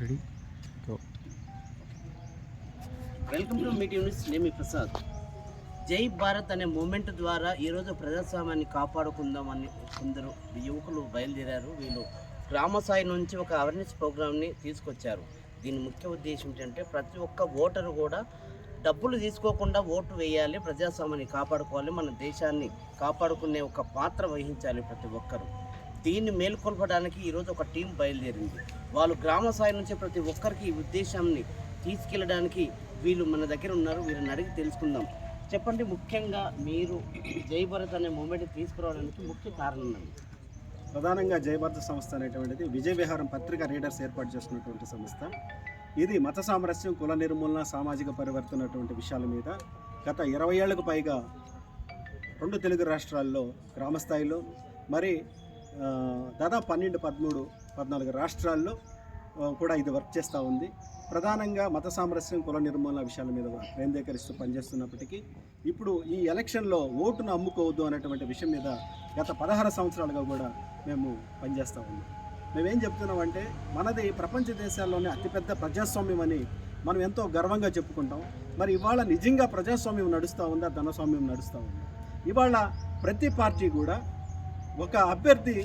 Ready. Go welcome to meeting news నేమి ప్రసాద్. జై భారత్ అనే మూమెంట్ ద్వారా ఈరోజు ప్రజాస్వామ్యాన్ని కాపాడుకుందామని కొందరు యువకులు బయలుదేరారు. వీళ్ళు గ్రామ స్థాయి నుంచి ఒక అవేర్నెస్ ప్రోగ్రామ్ని తీసుకొచ్చారు. దీని ముఖ్య ఉద్దేశం ఏంటంటే ప్రతి ఒక్క ఓటరు కూడా డబ్బులు తీసుకోకుండా ఓటు వేయాలి ప్రజాస్వామ్యాన్ని కాపాడుకోవాలి మన దేశాన్ని కాపాడుకునే ఒక పాత్ర వహించాలి ప్రతి ఒక్కరు. దీన్ని మేల్కొల్పడానికి ఈరోజు ఒక టీం బయలుదేరింది. వాళ్ళు గ్రామ స్థాయి నుంచి ప్రతి ఒక్కరికి ఈ ఉద్దేశాన్ని తీసుకెళ్ళడానికి వీళ్ళు మన దగ్గర ఉన్నారు. వీళ్ళని అడిగి తెలుసుకుందాం. చెప్పండి ముఖ్యంగా మీరు జయభరత్ అనే మూమెంట్ తీసుకురావడానికి ముఖ్య కారణం ప్రధానంగా జయభారత సంస్థ అనేటువంటిది విజయ విహారం పత్రిక రీడర్స్ ఏర్పాటు చేసుకున్నటువంటి సంస్థ. ఇది మత సామరస్యం కుల నిర్మూలన సామాజిక పరివర్తన అటువంటి విషయాల మీద గత ఇరవై ఏళ్ళకు పైగా రెండు తెలుగు రాష్ట్రాల్లో గ్రామస్థాయిలో మరి దాదాపు పన్నెండు పదమూడు పద్నాలుగు రాష్ట్రాల్లో కూడా ఇది వర్క్ చేస్తూ ఉంది. ప్రధానంగా మత సామరస్యం కుల నిర్మూలన విషయాల మీద కేంద్రీకరిస్తూ పనిచేస్తున్నప్పటికీ ఇప్పుడు ఈ ఎలక్షన్లో ఓటును అమ్ముకోవద్దు అనేటువంటి విషయం మీద గత పదహారు సంవత్సరాలుగా కూడా మేము పనిచేస్తూ ఉన్నాం. మేమేం చెప్తున్నామంటే మనది ప్రపంచ దేశాల్లోనే అతిపెద్ద ప్రజాస్వామ్యం అని మనం ఎంతో గర్వంగా చెప్పుకుంటాం. మరి ఇవాళ నిజంగా ప్రజాస్వామ్యం నడుస్తూ ఉందా? ధనస్వామ్యం నడుస్తూ ఉందా? ఇవాళ ప్రతి పార్టీ కూడా ఒక అభ్యర్థి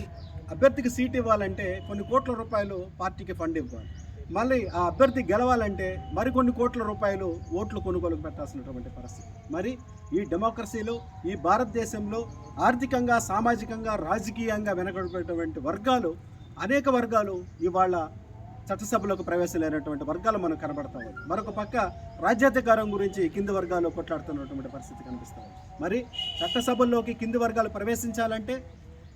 అభ్యర్థికి సీట్ ఇవ్వాలంటే కొన్ని కోట్ల రూపాయలు పార్టీకి ఫండ్ ఇవ్వాలి. మళ్ళీ ఆ అభ్యర్థి గెలవాలంటే మరికొన్ని కోట్ల రూపాయలు ఓట్లు కొనుగోలుకు పెట్టాల్సినటువంటి పరిస్థితి. మరి ఈ డెమోక్రసీలో ఈ భారతదేశంలో ఆర్థికంగా సామాజికంగా రాజకీయంగా వెనకబడినటువంటి వర్గాలు అనేక వర్గాలు ఇవాళ చట్టసభలోకి ప్రవేశం లేనటువంటి వర్గాలు మనకు కనబడతాయి మరొక పక్క రాజ్యాధికారం గురించి కింది వర్గాలు కొట్లాడుతున్నటువంటి పరిస్థితి కనిపిస్తాయి మరి చట్టసభల్లోకి కింది వర్గాలు ప్రవేశించాలంటే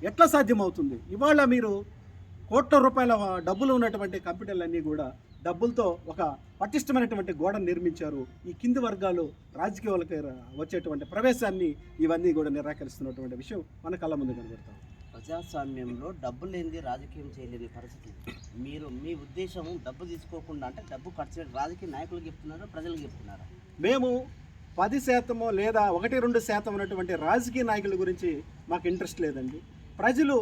ఎట్లా సాధ్యమవుతుంది? ఇవాళ మీరు కోట్ల రూపాయల డబ్బులు ఉన్నటువంటి కంపెనీలన్నీ కూడా డబ్బులతో ఒక పటిష్టమైనటువంటి గోడను నిర్మించారు. ఈ కింది వర్గాలు రాజకీయాలకు వచ్చేటువంటి ప్రవేశాన్ని ఇవన్నీ కూడా నిరాకరిస్తున్నటువంటి విషయం మన కళ్ళ ముందు కనబడతాం. ప్రజాస్వామ్యంలో డబ్బు లేనిది రాజకీయం చేయలేని పరిస్థితి. మీరు మీ ఉద్దేశం డబ్బు తీసుకోకుండా అంటే డబ్బు ఖర్చు రాజకీయ నాయకులకు చెప్తున్నారా ప్రజలకు చెప్తున్నారా? మేము పది శాతమో లేదా ఒకటి రెండు శాతం ఉన్నటువంటి రాజకీయ నాయకుల గురించి మాకు ఇంట్రెస్ట్ లేదండి. ప్రజలు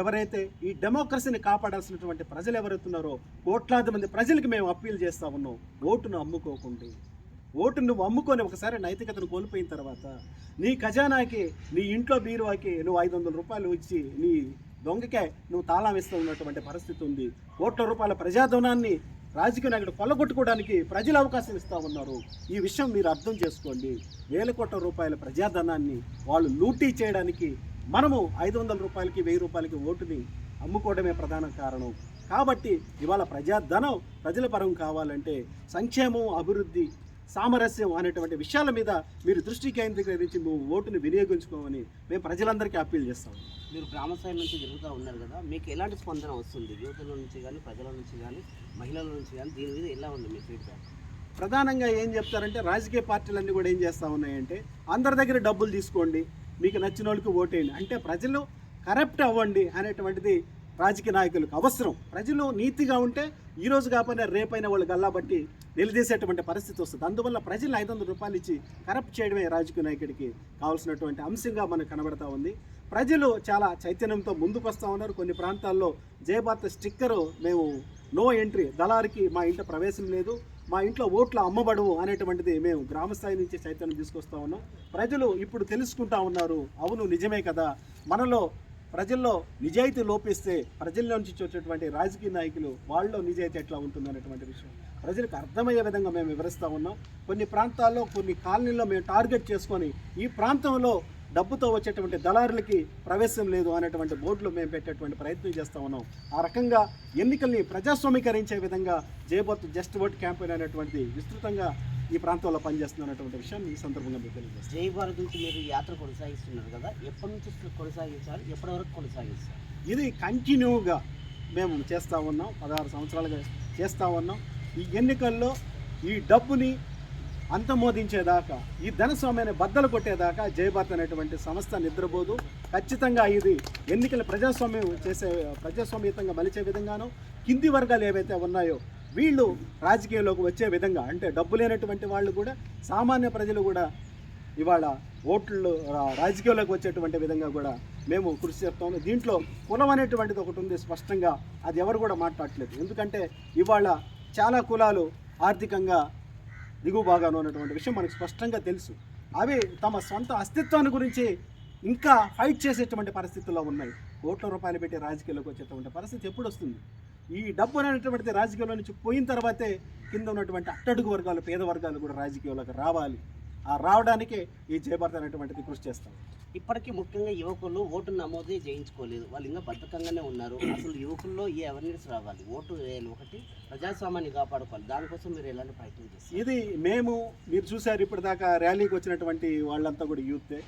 ఎవరైతే ఈ డెమోక్రసీని కాపాడాల్సినటువంటి ప్రజలు ఎవరైతున్నారో కోట్లాది మంది ప్రజలకి మేము అప్పీల్ చేస్తా ఉన్నాం. ఓటును అమ్ముకోకుండా. ఓటు నువ్వు అమ్ముకొని ఒకసారి నైతికతను కోల్పోయిన తర్వాత నీ ఖజానాకి నీ ఇంట్లో బీరువాకి నువ్వు ఐదు వందల రూపాయలు ఇచ్చి నీ దొంగకే నువ్వు తాళం ఇస్తూ ఉన్నటువంటి పరిస్థితి ఉంది. కోట్ల రూపాయల ప్రజాధనాన్ని రాజకీయ నాయకుడు కొల్లగొట్టుకోవడానికి ప్రజలు అవకాశం ఇస్తూ ఉన్నారు. ఈ విషయం మీరు అర్థం చేసుకోండి. వేల కోట్ల రూపాయల ప్రజాధనాన్ని వాళ్ళు లూటీ చేయడానికి మనము ఐదు వందల రూపాయలకి వెయ్యి రూపాయలకి ఓటుని అమ్ముకోవడమే ప్రధాన కారణం. కాబట్టి ఇవాళ ప్రజాధనం ప్రజల పరం కావాలంటే సంక్షేమం అభివృద్ధి సామరస్యం అనేటువంటి విషయాల మీద మీరు దృష్టి కేంద్రీకరించి నువ్వు ఓటుని వినియోగించుకోమని మేము ప్రజలందరికీ అప్పీల్ చేస్తాం. మీరు గ్రామ స్థాయి నుంచి తిరుగుతూ ఉన్నారు కదా మీకు ఎలాంటి స్పందన వస్తుంది? యువతుల నుంచి కానీ ప్రజల నుంచి కానీ మహిళల నుంచి కానీ దీని మీద ఎలా ఉంది మీ ఫీడ్బ్యాక్? ప్రధానంగా ఏం చెప్తారంటే రాజకీయ పార్టీలన్నీ కూడా ఏం చేస్తూ ఉన్నాయంటే అందరి దగ్గర డబ్బులు తీసుకోండి మీకు నచ్చిన వాళ్ళకి ఓటేయండి అంటే ప్రజలు కరప్ట్ అవ్వండి అనేటువంటిది రాజకీయ నాయకులకు అవసరం. ప్రజలు నీతిగా ఉంటే ఈరోజు కాకపోయినా రేపైనా వాళ్ళు గల్లాబట్టి నిలదీసేటువంటి పరిస్థితి వస్తుంది. అందువల్ల ప్రజలు ఐదు వందల రూపాయలు ఇచ్చి కరప్ట్ చేయడమే రాజకీయ నాయకుడికి కావాల్సినటువంటి అంశంగా మనకు కనబడతా ఉంది. ప్రజలు చాలా చైతన్యంతో ముందుకు వస్తూ ఉన్నారు. కొన్ని ప్రాంతాల్లో జయభారత స్టిక్కరు మేము నో ఎంట్రీ. దళారికి మా ఇంట ప్రవేశం లేదు. మా ఇంట్లో ఓట్లు అమ్మబడవు అనేటువంటిది మేము గ్రామస్థాయి నుంచి చైతన్యం తీసుకొస్తా ఉన్నాం. ప్రజలు ఇప్పుడు తెలుసుకుంటా ఉన్నారు అవును నిజమే కదా. మనలో ప్రజల్లో నిజాయితీ లోపిస్తే ప్రజల నుంచి వచ్చేటువంటి రాజకీయ నాయకులు వాళ్ళలో నిజాయితీ ఎట్లా ఉంటుంది అనేటువంటి విషయం. ప్రజలకు అర్థమయ్యే విధంగా మేము వివరిస్తూ ఉన్నాం. కొన్ని ప్రాంతాల్లో కొన్ని కాలనీల్లో మేము టార్గెట్ చేసుకొని ఈ ప్రాంతంలో డబ్బుతో వచ్చేటువంటి దళారులకి ప్రవేశం లేదు అనేటువంటి బోర్డులు మేము పెట్టేటువంటి ప్రయత్నం చేస్తూ ఉన్నాం. ఆ రకంగా ఎన్నికల్ని ప్రజాస్వామీకరించే విధంగా జయబోత్ జస్ట్ ఓట్ క్యాంపెయిన్ అనేటువంటిది విస్తృతంగా ఈ ప్రాంతంలో పనిచేస్తున్నటువంటి విషయం ఈ సందర్భంగా మీకు తెలియజేస్తాం జై భారత్ నుంచి మీరు యాత్ర కొనసాగిస్తున్నారు కదా ఎప్పటి నుంచి కొనసాగించాలి ఎప్పటి వరకు కొనసాగిస్తారు? ఇది కంటిన్యూగా మేము చేస్తూ ఉన్నాం పదహారు సంవత్సరాలుగా చేస్తూ ఉన్నాం. ఈ ఎన్నికల్లో ఈ డబ్బుని అంతమోదించేదాకా ఈ ధనస్వామ్యాన్ని బద్దలు కొట్టేదాకా జయభారత్ అనేటువంటి సంస్థ నిద్రపోదు. ఖచ్చితంగా ఇది ఎన్నికల ప్రజాస్వామ్యం చేసే ప్రజాస్వామ్యతంగా మలిచే విధంగాను కింది వర్గాలు ఏవైతే ఉన్నాయో వీళ్ళు రాజకీయంలోకి వచ్చే విధంగా అంటే డబ్బు లేనటువంటి వాళ్ళు కూడా సామాన్య ప్రజలు కూడా ఇవాళ ఓట్లు రా- రాజకీయాల్లోకి వచ్చేటువంటి విధంగా కూడా మేము కృషి చేస్తాము. దీంట్లో కులం అనేటువంటిది ఒకటి ఉంది స్పష్టంగా అది ఎవరు కూడా మాట్లాడట్లేదు. ఎందుకంటే ఇవాళ చాలా కులాలు ఆర్థికంగా దిగువ భాగాలు ఉన్నటువంటి విషయం మనకు స్పష్టంగా తెలుసు. అవి తమ సొంత అస్తిత్వాన్ని గురించి ఇంకా ఫైట్ చేసేటువంటి పరిస్థితుల్లో ఉన్నాయి. కోట్ల రూపాయలు పెట్టి రాజకీయాల్లోకి వచ్చేటువంటి పరిస్థితి ఎప్పుడు వస్తుంది? ఈ డబ్బు అనేటువంటిది రాజకీయాల్లో నుంచి పోయిన తర్వాతే కింద ఉన్నటువంటి అట్టడుగు వర్గాలు పేద వర్గాలు కూడా రాజకీయాల్లోకి రావాలి. ఆ రావడానికే ఈ జయభారత్ అనేటువంటిది కృషి చేస్తాం. ఇప్పటికీ ముఖ్యంగా యువకులు ఓటు నమోదే చేయించుకోలేదు. వాళ్ళు ఇంకా బద్ధకంగానే ఉన్నారు. అసలు యువకుల్లో ఈ అవేర్నెస్ రావాలి? ఓటు వేయాలి ఒకటి ప్రజాస్వామ్యాన్ని కాపాడుకోవాలి. దానికోసం మీరు ఎలాంటి ప్రయత్నం చేస్తారు? ఇది మేము మీరు చూశారు ఇప్పటిదాకా ర్యాలీకి వచ్చినటువంటి వాళ్ళంతా కూడా యూతే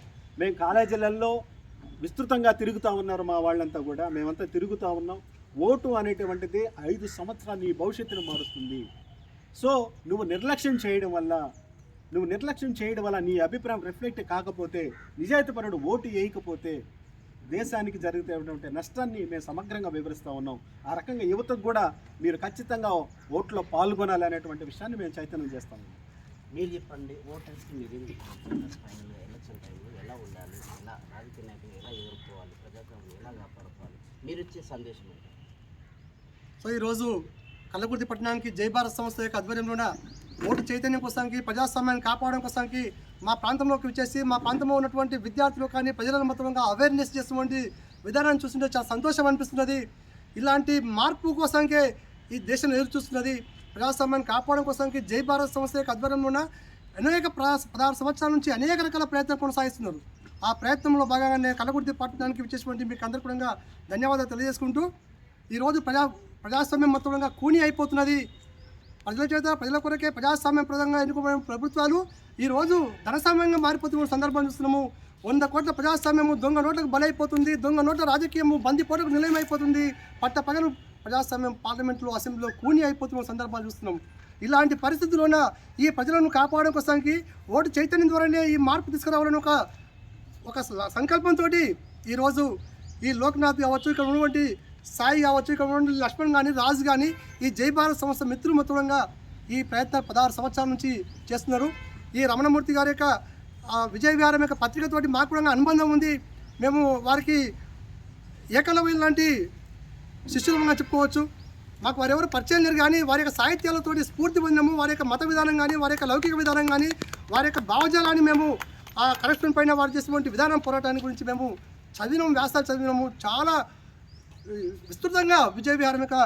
మేము కాలేజీలలో విస్తృతంగా తిరుగుతూ ఉన్నారు మా వాళ్ళంతా కూడా. మేమంతా తిరుగుతూ ఉన్నాం. ఓటు అనేటువంటిది ఐదు సంవత్సరాలు నీ భవిష్యత్తును మారుస్తుంది. సో నువ్వు నిర్లక్ష్యం చేయడం వల్ల నువ్వు నిర్లక్ష్యం చేయడం వల్ల నీ అభిప్రాయం రిఫ్లెక్ట్ కాకపోతే నిజాయితీపరుడు ఓటు వేయకపోతే దేశానికి జరుగుతున్నటువంటి నష్టాన్ని మేము సమగ్రంగా వివరిస్తూ ఉన్నాం. ఆ రకంగా యువతకు కూడా మీరు ఖచ్చితంగా ఓట్లో పాల్గొనాలి అనేటువంటి విషయాన్ని మేము చైతన్యం చేస్తాం మీరు చెప్పండి ఓటర్స్కి మీరు ఏం ఫైనల్ ఎలక్షన్ టైంలో ఎలా ఉండాలి? ఎలా రాజకీయ నాయకులు ఎలా ఎదుర్కోవాలి? ప్రజాస్వామ్యం ఎలా కాపాడుకోవాలి? మీరు ఇచ్చే సందేశం ఏంటి? సో ఈరోజు కల్లకుర్తి పట్టణానికి జై భారత్ సంస్థ యొక్క ఆధ్వర్యంలోన ఓటు చైతన్యం కోసానికి ప్రజాస్వామ్యాన్ని కాపాడడం కోసానికి మా ప్రాంతంలోకి వచ్చేసి మా ప్రాంతంలో ఉన్నటువంటి విద్యార్థులు కానీ ప్రజలను మొత్తంగా అవేర్నెస్ చేసినటువంటి విధానాన్ని చూస్తుంటే చాలా సంతోషం అనిపిస్తున్నది. ఇలాంటి మార్పు కోసానికే ఈ దేశం ఎదురు చూస్తున్నది. ప్రజాస్వామ్యాన్ని కాపాడడం కోసానికి జై భారత్ సంస్థ యొక్క ఆధ్వర్యంలో అనేక పదహారు సంవత్సరాల నుంచి అనేక రకాల ప్రయత్నాలు కొనసాగిస్తున్నారు. ఆ ప్రయత్నంలో భాగంగానే కలగుర్తి పట్టణానికి వచ్చేటువంటి మీకు అందరికీ కూడా ధన్యవాదాలు తెలియజేసుకుంటూ ఈరోజు ప్రజా ప్రజాస్వామ్యం మొత్తంగా కూని అయిపోతున్నది. ప్రజల చేత ప్రజల కొరకే ప్రజాస్వామ్య ప్రదంగా ఎన్నుకోబడిన ప్రభుత్వాలు ఈరోజు ధనసామ్యంగా మారిపోతున్న సందర్భం చూస్తున్నాము. వంద కోట్ల ప్రజాస్వామ్యము దొంగ నోట్లకు బలైపోతుంది. దొంగ నోట్ల రాజకీయము బందిపోటకు నిలయమైపోతుంది. పట్ట పగలు ప్రజాస్వామ్యం పార్లమెంట్లో అసెంబ్లీలో కూని అయిపోతున్న సందర్భాలు చూస్తున్నాం ఇలాంటి పరిస్థితుల్లోన ఈ ప్రజలను కాపాడడం కోసానికి ఓటు చైతన్యం ద్వారానే ఈ మార్పు తీసుకురావాలని ఒక ఒక సంకల్పంతో ఈరోజు ఈ లోక్నాథ్ కావచ్చు ఇక్కడ ఉన్నటువంటి సాయి కావచ్చు ఇక్కడ లక్ష్మణ్ కానీ రాజు కానీ ఈ జై భారత్ సంస్థ మిత్రులు ఈ ప్రయత్నం పదహారు సంవత్సరాల నుంచి చేస్తున్నారు. ఈ రమణమూర్తి గారి యొక్క విజయ విహారం యొక్క పత్రికతోటి మాకు కూడా అనుబంధం ఉంది. మేము వారికి ఏకలవ్యం లాంటి శిష్యులంగా చెప్పుకోవచ్చు. మాకు వారెవరు పరిచయం లేరు కానీ వారి యొక్క సాహిత్యాలతో స్ఫూర్తి పొందినాము వారి యొక్క మత విధానం కానీ వారి యొక్క లౌకిక విధానం కానీ వారి యొక్క భావజాలాన్ని మేము ఆ కరెక్షన్ పైన వారు చేసినటువంటి విధానం పోరాటాన్ని గురించి మేము చదివినాము వ్యాసాలు చదివినాము చాలా విస్తృతంగా విజయ విహారం యొక్క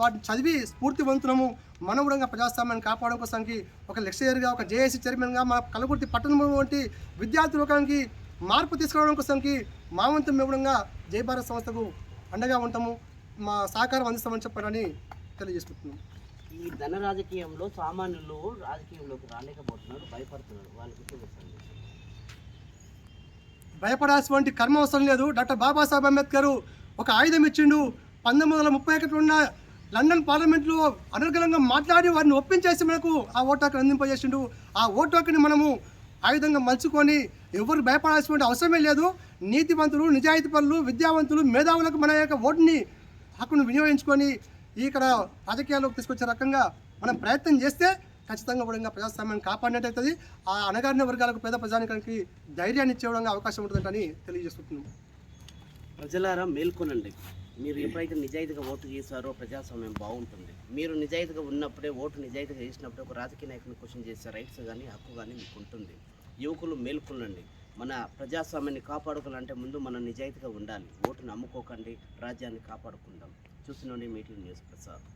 వాటిని చదివి స్ఫూర్తి పొందుతున్నాము. మనం కూడా ప్రజాస్వామ్యాన్ని కాపాడడం కోసానికి ఒక లెక్చరర్గా ఒక జేఏసీ చైర్మన్గా మా కలకుర్తి పట్టణంలో వంటి విద్యార్థి లోకానికి మార్పు తీసుకురావడం కోసానికి మా వంతు మేము కూడా జై భారత్ సంస్థకు అండగా ఉంటాము. మా సహకారం అందిస్తామని చెప్పారని తెలియజేసుకుంటున్నాం ఈ ధన రాజకీయంలో సామాన్యులు రాజకీయంలోకి రాలేకపోతున్నారు భయపడుతున్నారు. వాళ్ళకి భయపడాల్సినటువంటి కర్మ అవసరం లేదు. డాక్టర్ బాబాసాహెబ్ అంబేద్కర్ ఒక ఆయుధం ఇచ్చిండు. పంతొమ్మిది వందల ముప్పై ఒకటి ఉన్న లండన్ పార్లమెంట్లో అనర్గలంగా మాట్లాడి వారిని ఒప్పించేసి మనకు ఆ ఓటు హక్కును అందింపజేసిండు. ఆ ఓటు హక్కుని మనము ఆయుధంగా మలుచుకొని ఎవరు భయపడాల్సినటువంటి అవసరమే లేదు. నీతివంతులు నిజాయితీ పనులు విద్యావంతులు మేధావులకు మన యొక్క ఓటుని హక్కును వినియోగించుకొని ఇక్కడ రాజకీయాల్లోకి తీసుకొచ్చే రకంగా మనం ప్రయత్నం చేస్తే ఖచ్చితంగా కూడా ప్రజాస్వామ్యాన్ని కాపాడినట్టు ఆ అణగారిన వర్గాలకు పేద ప్రజానికానికి ధైర్యాన్ని ఇచ్చే విధంగా అవకాశం ఉంటుందని తెలియజేస్తున్నాం. ప్రజలారా మేల్కొనండి. మీరు ఎప్పుడైతే నిజాయితీగా ఓటు చేశారో ప్రజాస్వామ్యం బాగుంటుంది. మీరు నిజాయితీగా ఉన్నప్పుడే ఓటు నిజాయితీగా చేసినప్పుడే ఒక రాజకీయ నాయకుని క్వశ్చన్ చేసే రైట్స్ కానీ హక్కు కానీ మీకు ఉంటుంది యువకులు మేల్కొనండి. మన ప్రజాస్వామ్యాన్ని కాపాడుకోవాలంటే ముందు మనం నిజాయితీగా ఉండాలి. ఓటును అమ్ముకోకండి రాజ్యాన్ని కాపాడుకుందాం. చూస్తున్నాండి మీటింగ్ న్యూస్ ప్రసాద్.